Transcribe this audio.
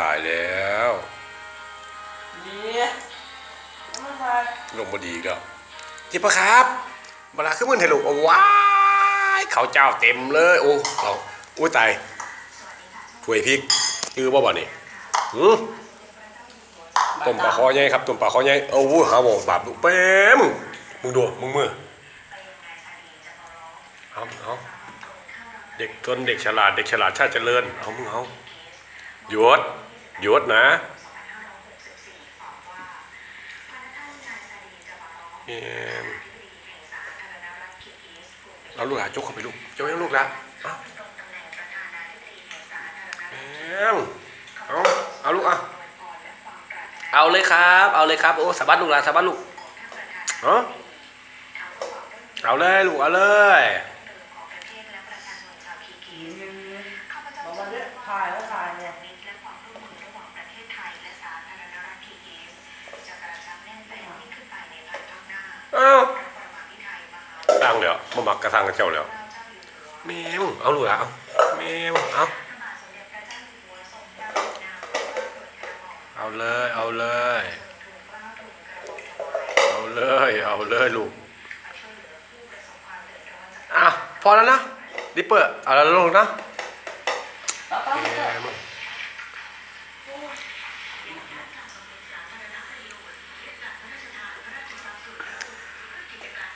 ตายแล้วนี่เอามันมาลงมาดีอีกแล้วจิปะครับเวลาขึ้นมันเถลุโอ้ว้ายเขาวเจ้าเต็มเลย โอ้เขาอุ้ยตายถ้วยพริกชื่อว่าบ่นี่หือต้มปลาคอใหญ่ครับต้มปลาคอใหญ่เอาวุ้ยหาหมอบาปดูเป้มงมึงดูมึงมือเอาเอาเด็กจนเด็กฉลาดเด็กฉลาดชาติเจริญเอามึงเอา หยวดหยวดนะเอ็มเอาลูกหลานจกเข้าไปลูกจะไม่เอาลูกละเอาเอ็มเอาเอาลูกอะเอาเลยครับ เอาเลยครับ โอ้สบัดลูกหลานสบัดลูกเออเอาเลยลูกเอาเลย ตั้งเดี๋ยวมามักกระทังกับเจ้าแล้วแมวเอาลูกหลานเอาแมวเอาเอาเลยเอาเลย เอาเลยเอาเลยลูกอะพอแล้วนะดิปเปอร์เอาแล้วลูกนะปั๊บปั๊บแหปั๊บม